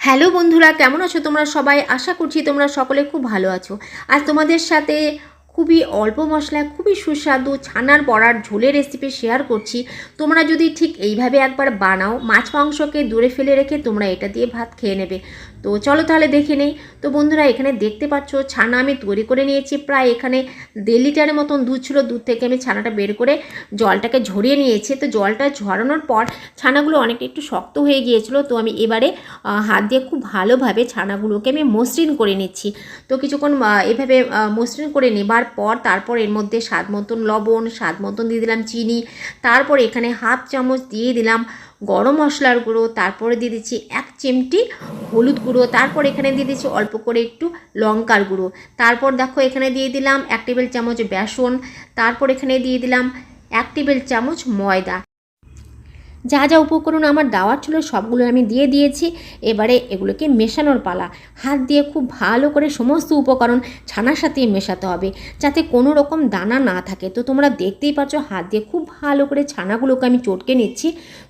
Hello বন্ধুরা, কেমন আছো তোমরা সবাই? আশা করছি তোমরা সকলে খুব ভালো আছো। আজ তোমাদের সাথে খুবই অল্প মশলায় খুবই সুস্বাদু ছানার বড়ার ঝোলের রেসিপি শেয়ার করছি। তোমরা যদি ঠিক এইভাবে একবার বানাও, মাছ মাংসকে দূরে ফেলে রেখে তোমরা এটা দিয়ে ভাত খেয়ে নেবে। তো চলো তাহলে দেখে নেই। তো বন্ধুরা, এখানে দেখতে পাচ্ছ, ছানা আমি তৈরি করে নিয়েছি। প্রায় এখানে দেড় লিটারের মতন দুধ ছিল। দুধ থেকে আমি ছানাটা বের করে জলটাকে ঝরিয়ে নিয়েছি। তো জলটা ঝরানোর পর ছানাগুলো অনেকটা একটু শক্ত হয়ে গিয়েছিল। তো আমি এবারে হাত দিয়ে খুব ভালোভাবে ছানাগুলোকে আমি মসৃণ করে নিচ্ছি। তো কিছুক্ষণ এভাবে মসৃণ করে নেবার পর তারপর এর মধ্যে স্বাদ মতন লবণ, স্বাদ মতন দিয়ে দিলাম চিনি। তারপর এখানে হাফ চামচ দিয়ে দিলাম গরম মশলার গুঁড়ো, তারপরে দিয়ে দিচ্ছি এক চিমটি হলুদ গুঁড়ো, তারপর এখানে দিয়ে দিচ্ছি অল্প করে একটু লঙ্কার গুঁড়ো। তারপর দেখো এখানে দিয়ে দিলাম এক টেবিল চামচ বেসন, তারপর এখানে দিয়ে দিলাম এক টেবিল চামচ ময়দা। যা যা উপকরণ আমার দেওয়ার ছিল সবগুলো আমি দিয়ে দিয়েছি। এবারে এগুলোকে মেশানোর পালা। হাত দিয়ে খুব ভালো করে সমস্ত উপকরণ ছানার সাথে মেশাতে হবে, যাতে কোনো রকম দানা না থাকে। তো তোমরা দেখতেই পাচ্ছ, হাত দিয়ে খুব ভালো করে ছানাগুলোকে আমি চটকে নিচ্ছি।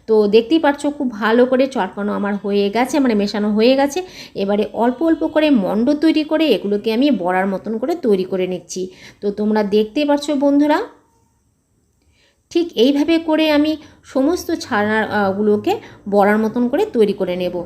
তো দেখতেই পাচ্ছ, খুব ভালো করে চটকানো আমার হয়ে গেছে মানে মেশানো হয়ে গেছে। এবারে অল্প অল্প করে মণ্ড তৈরি করে এগুলোকে আমি বড়ার মতন করে তৈরি করে নিচ্ছি। তো তোমরা দেখতেই পাচ্ছ, বন্ধুরা ঠিক এইভাবে করে আমি সমস্ত ছানাগুলোকে বড়ার মতন করে তৈরি করে নেব।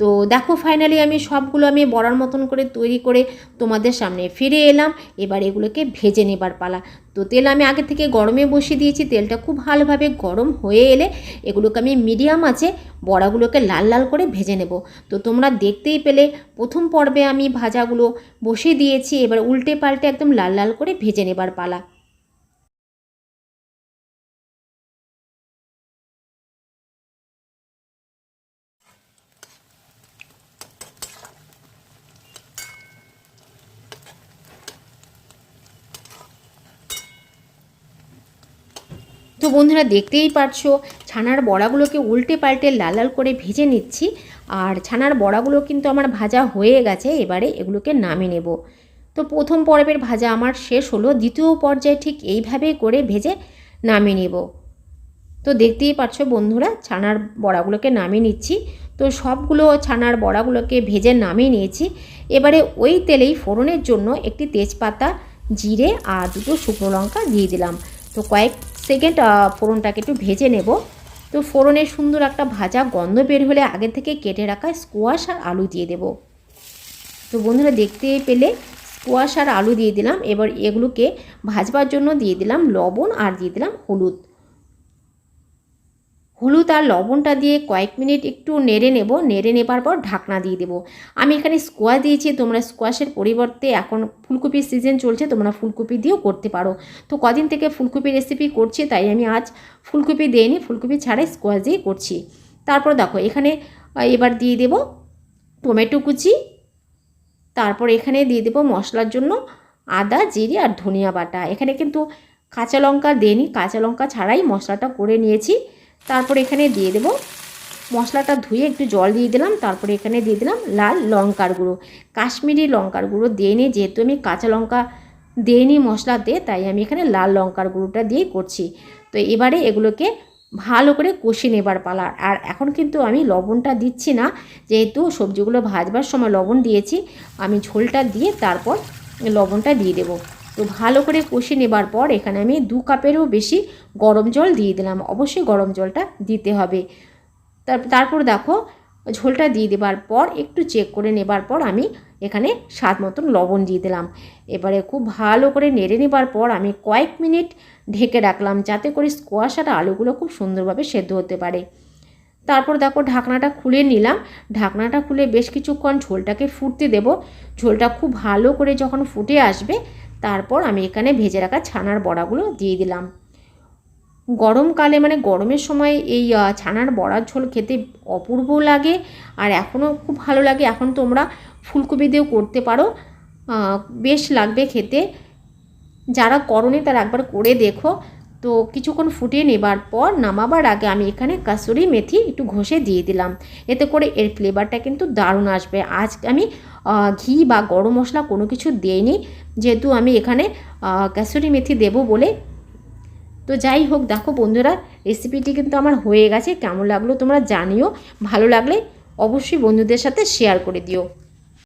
তো দেখো ফাইনালি আমি সবগুলো আমি বড়ার মতন করে তৈরি করে তোমাদের সামনে ফিরে এলাম। এবার এগুলোকে ভেজে নেবার পালা। তো তেল আমি আগে থেকে গরমে বসিয়ে দিয়েছি। তেলটা খুব ভালোভাবে গরম হয়ে এলে এগুলোকে আমি মিডিয়াম আছে বড়াগুলোকে লাল লাল করে ভেজে নেব। তো তোমরা দেখতেই পেলে প্রথম পর্বে আমি ভাজাগুলো বসিয়ে দিয়েছি। এবার উল্টে পাল্টে একদম লাল লাল করে ভেজে নেবার পালা। তো বন্ধুরা দেখতেই পারছ, ছানার বড়াগুলোকে উল্টে পাল্টে লাল লাল করে ভেজে নিচ্ছি। আর ছানার বড়াগুলো কিন্তু আমার ভাজা হয়ে গেছে, এবারে এগুলোকে নামিয়ে নেব। তো প্রথম পর্বের ভাজা আমার শেষ হলো, দ্বিতীয় পর্যায়ে ঠিক এইভাবেই করে ভেজে নামিয়ে নেব। তো দেখতেই পাচ্ছ বন্ধুরা, ছানার বড়াগুলোকে নামিয়ে নিচ্ছি। তো সবগুলো ছানার বড়াগুলোকে ভেজে নামিয়ে নিয়েছি। এবারে ওই তেলেই ফোড়নের জন্য একটি তেজপাতা, জিরে আর দুটো শুকনো লঙ্কা দিয়ে দিলাম। তো কয়েক সেকেন্ড ফোড়নটাকে একটু ভেজে নেব। তো ফোড়নের সুন্দর একটা ভাজা গন্ধ বের হলে আগে থেকে কেটে রাখা স্কোয়াশ আর আলু দিয়ে দেব। তো বন্ধুরা দেখতে পেলে স্কোয়াশ আর আলু দিয়ে দিলাম। এবার এগুলোকে ভাজবার জন্য দিয়ে দিলাম লবণ আর দিয়ে দিলাম হলুদ। হলুদ আর লবণটা দিয়ে কয়েক মিনিট একটু নেড়ে নেব। নেড়ে নেবার পর ঢাকনা দিয়ে দেবো। আমি এখানে স্কোয়াশ দিয়েছি। তোমরা স্কোয়াশের পরিবর্তে এখন ফুলকপির সিজন চলছে। তোমরা ফুলকপি দিয়েও করতে পারো। তো কদিন থেকে ফুলকপি রেসিপি করছি, তাই আমি আজ ফুলকপি দিইনি। ফুলকপি ছাড়াই স্কোয়াশ দিয়ে করছি। তারপর দেখো, এখানে এবার দিয়ে দেব টমেটো কুচি। তারপর এখানে দিয়ে দেবো মশলার জন্য আদা, জিরে আর ধনিয়া বাটা। এখানে কিন্তু কাঁচা লঙ্কা দেনি কাঁচা লঙ্কা ছাড়াই মশলাটা করে নিয়েছি। তারপর এখানে দিয়ে দেবো মশলাটা ধুয়ে একটু জল দিয়ে দিলাম, তারপরে এখানে দিয়ে দিলাম লাল লঙ্কার গুঁড়ো। কাশ্মীরি লঙ্কার গুঁড়ো দিয়ে নিয়ে, যেহেতু আমি কাঁচা লঙ্কা দিইনি মশলাতে, তাই আমি এখানে লাল লঙ্কার গুঁড়োটা দিয়ে করছি। তো এবারে এগুলোকে ভালো করে কষে নেবার পালা। আর এখন কিন্তু আমি লবণটা দিচ্ছি না, যেহেতু সবজিগুলো ভাজবার সময় লবণ দিয়েছি, আমি ঝোলটা দিয়ে তারপর লবণটা দিয়ে দেবো। তো ভালো করে কষে নেবার পর এখানে আমি দু কাপেরও বেশি গরম জল দিয়ে দিলাম। অবশ্যই গরম জলটা দিতে হবে। তার, তারপর দেখো, ঝোলটা দিয়ে দেবার পর একটু চেক করে নেবার পর আমি এখানে স্বাদ মতন লবণ দিয়ে দিলাম। এবারে খুব ভালো করে নেড়ে নেবার পর আমি কয়েক মিনিট ঢেকে রাখলাম যাতে করে স্কোয়াশ আর আলুগুলো খুব সুন্দরভাবে সেদ্ধ হতে পারে। তারপর দেখো, ঢাকনাটা খুলে নিলাম। ঢাকনাটা খুলে বেশ কিছুক্ষণ ঝোলটাকে ফুটতে দেব। ঝোলটা খুব ভালো করে যখন ফুটে আসবে তারপর আমি এখানে ভেজে রাখা ছানার বড়াগুলো দিয়ে দিলাম। গরমকালে মানে গরমের সময় এই ছানার বড়ার ঝোল খেতে অপূর্ব লাগে আর এখনও খুব ভালো লাগে। এখন তোমরা ফুলকপি দিয়েও করতে পারো। বেশ লাগবে খেতে। যারা করনি তারা একবার করে দেখো। তো কিছুক্ষণ ফুটিয়ে নেবার পর নামাবার আগে আমি এখানে কাসুরি মেথি একটু ঘষে দিয়ে দিলাম। এতে করে এর ফ্লেভারটা কিন্তু দারুণ আসবে। আজ আমি ঘি বা গরম মশলা কোনো কিছু দিইনি। যেহেতু আমি এখানে কাসুরি মেথি দেবো বলে। তো যাই হোক, দেখো বন্ধুরা রেসিপিটি কিন্তু আমার হয়ে গেছে। কেমন লাগল তোমরা জানিও। ভালো লাগলে অবশ্যই বন্ধুদের সাথে শেয়ার করে দিও।